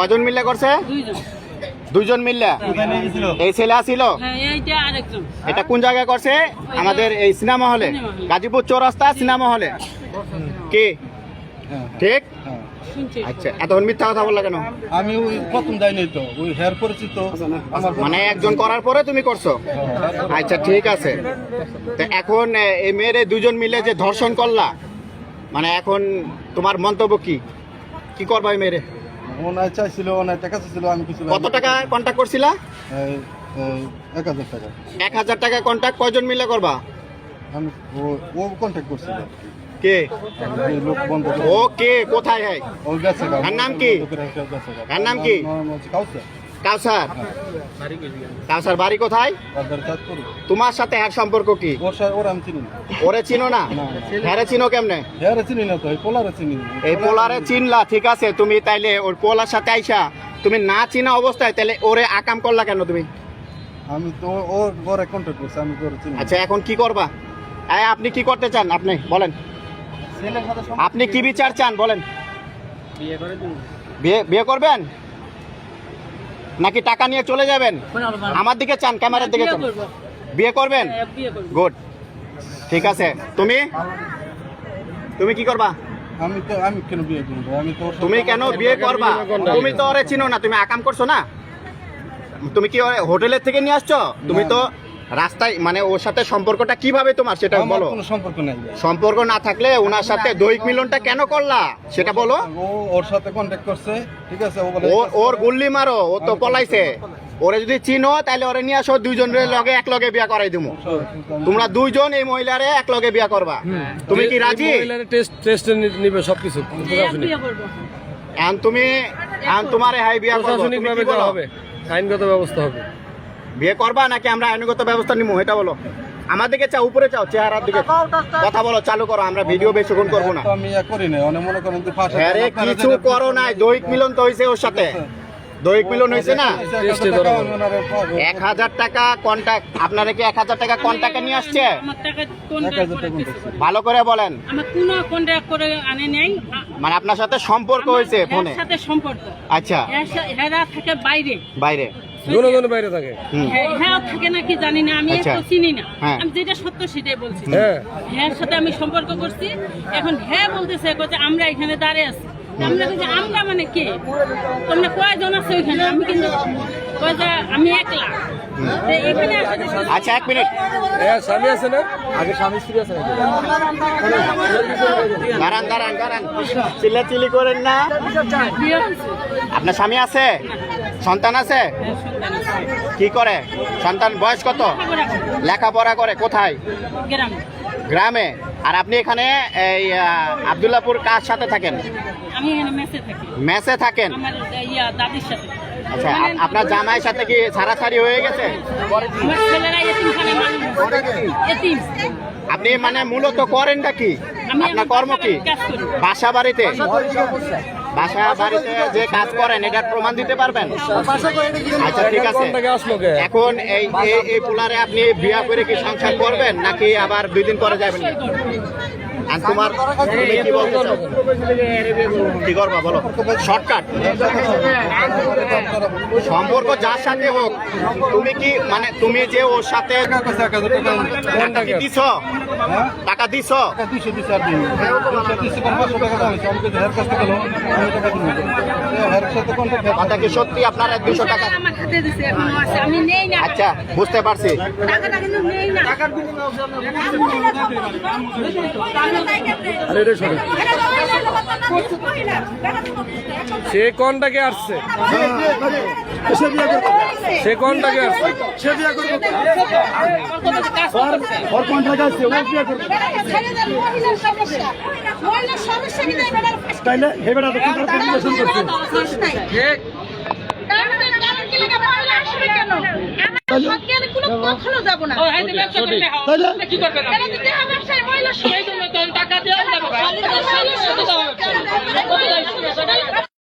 কজন মিললে করছে? দুইজন। দুইজন মিললে এই ছেলে আসিল? হ্যাঁ এইটা আরেকজন। এটা কোন জায়গায় করছে? আমাদের এই সিনেমা হলে। গাজীপুর চৌরাস্তা সিনেমা হলে। কি? ঠিক? আচ্ছা এতক্ষণ মিথ্যা কথা বললা কেন? আমি ওই প্রথম যাইনি তো। ওই হেয়ার পরিচিত। মানে একজন করার পরে তুমি করছ? আচ্ছা ঠিক আছে। তো এখন এই মেয়ের দুজন মিলে যে ধর্ষণ করলা মানে এখন তোমার মন্তব্য কি? কি করবা এই মেয়েরে? ওনায় চাইছিল ওনায় টাকা চাইছিল আমি কিছু কত টাকা কন্ট্যাক্ট করছিলা? এক হাজার টাকা। এক হাজার টাকা কন্ট্যাক্ট কয়জন মিলে করবা? আমি ও- ও কন্ট্যাক্ট করছিল। কে? লোক বন্ধ ও কে? কোথায় হয় ও গেছে গা। এর নাম কি? নাম কি? কাউসার। কাউসার? কাউসার বাড়ি কোথায়। তোমার সাথে এর সম্পর্ক কি? ওর সাথে- ওর আমি চিনি না। ওরে চিনো না না, হ্যারে চিনো কেমনে? হেয়ারে চিনি না তো, এই পোলারে চিনি। এই পোলারে চিনলা ঠিক আছে তুমি তাইলে ওর পোলার সাথে আইসা তুমি না চিনা অবস্থায় তাহলে ওরে আকাম করলা কেন তুমি? আমি তো ওর ওরে কন্ট্যাক্ট করছি আমি তো ওরে চিনি না। আচ্ছা এখন কি করবা? আপনি কি করতে চান? আপনি বলেন। আপনি কি বিচার চান? বলেন। বিয়ে বিয়ে করবেন? নাকি টাকা নিয়ে চলে যাবেন? আমার দিকে চান ক্যামেরার দিকে বিয়ে বিয়ে করবেন? হ্যাঁ, বিয়ে করব। গুড। ঠিক আছে। তুমি? তুমি কি করবা? আমি তো আমি কেন বিয়ে করব? আমি তো তুমি কেন বিয়ে করবা? তুমি তো ওরে চিনো না। তুমি আকাম করছ না? তুমি কি ওরে হোটেলের থেকে নিয়ে আসছো? তুমি তো রাস্তায় মানে ওর সাথে সম্পর্কটা কীভাবে তোমার সেটা বলো। কোনো সম্পর্ক নেই সম্পর্ক না থাকলে ওনার সাথে দৈহিক মিলনটা কেন করলা? সেটা বলো। ও ওর সাথে কন্ট্যাক্ট করছে ঠিক আছে? ও বলে ওর ওর গুল্লি মারো ও তো পলাইছে। ওরে যদি চিনো তাহলে ওরে নিয়ে আসো দুইজনের লগে এক লগে বিয়া করাই দিমু। তোমরা দুইজন এই মহিলারে এক লগে বিয়া করবা। তুমি কি রাজি? টেস্ট টেস্ট নিবে সবকিছু। বিয়ে করব। এখন তুমি এখন তোমারে হাই বিয়া করব। প্রশাসনিক ভাবে হবে। আইনগত ব্যবস্থা হবে। বিয়ে করবা নাকি আমরা আইনগত ব্যবস্থা নিবো এটা বলো। আমার দিকে চাও উপরে চাও চেহারার দিকে। কথা বলো চালু করো আমরা ভিডিও বেশি বেশিক্ষণ করব না। আমি ইয়া করি না অনেক মনে করেন আরে কিছু করো নাই দৈহিক মিলন তো হয়েছে ওর সাথে। দৈহিক মিলন হয়েছে না। এক হাজার টাকা কন্ট্যাক্ট আপনারা কি এক হাজার টাকা কন্ট্যাক্টে নিয়ে আসছে। ভালো করে বলেন। আমার কোনো কন্ট্রাক্ট করে আনে নাই। মানে আপনার সাথে সম্পর্ক হয়েছে ফোনে? সাথে সম্পর্ক। আচ্ছা। এর সা- বাইরে। বাইরে। জনগণ বাইরে থাকে। হ্যাঁ হ্যাঁ থাকে নাকি জানি না আমি আচ্ছা। তো চিনি না। হ্যাঁ। আমি যেটা সত্য সেটাই বলছি। হ্যাঁ। সাথে আমি সম্পর্ক করছি। এখন হ্যাঁ বলতেছে যে আমরা এখানে দাঁড়িয়ে আছি। আমরা বলছি আমরা মানে কে? তোমরা কয়জন আছো এখানে? আমি কিন্তু আমি একলা। তো এখানে আসলে আচ্ছা এক মিনিট। স্বামী আছে না? আগে স্বামী স্ত্রী আছে দাঁড়ান দাঁড়ান দাঁড়ান। চিল্লা চিল্লি করেন না। আপনার স্বামী আছে? সন্তান আছে। কি করে? সন্তান বয়স কত? লেখাপড়া করে, কোথায়? গ্রামে। আর আপনি এখানে এই আবদুল্লাপুর কার সাথে থাকেন? মেসে থাকেন? আচ্ছা আপনার জামাইয়ের সাথে কি ছাড়াছাড়ি হয়ে গেছে? আপনি মানে মূলত করেনটা কি? আপনার কর্ম কি? বাসা বাড়িতে বাসা বাড়িতে যে কাজ করেন এটার প্রমাণ দিতে পারবেন? আচ্ছা ঠিক আছে। এখন এই এই- পোলারে আপনি বিয়া করে কি সংসার করবেন নাকি আবার দুই দিন পরে যাবেন? আর তোমার তুমি কি বলতে কি করবা বলো? শর্টকাট। সম্পর্ক যার সাথে হোক তুমি কি মানে তুমি যে ওর সাথে টাকা দিছ? হ্যাঁ? টাকা দিছ টাকা দুইশো দিছে আর দিন দুইশো পাঁচশো টাকা দাম হয়েছে। আমি হেয়ার কাছতে গেল আমি টাকা দিন হেয়ার সাথে কন্ট্যাক্ট কথা কি সত্যি? আপনার দুশো টাকা আমার হাতে দিছে এখনও আছে। আমি নেই না। আচ্ছা বুঝতে পারছি। টাকাটা কিন্তু সে কোনটাকে আসছে? সে কোনটাকে আসছে? তাইলে হেবেটা তো কোথাও পরিবেশন করছে। কখনো যাব না তাইলে কি করবেন টাকা দেওয়া যাবে।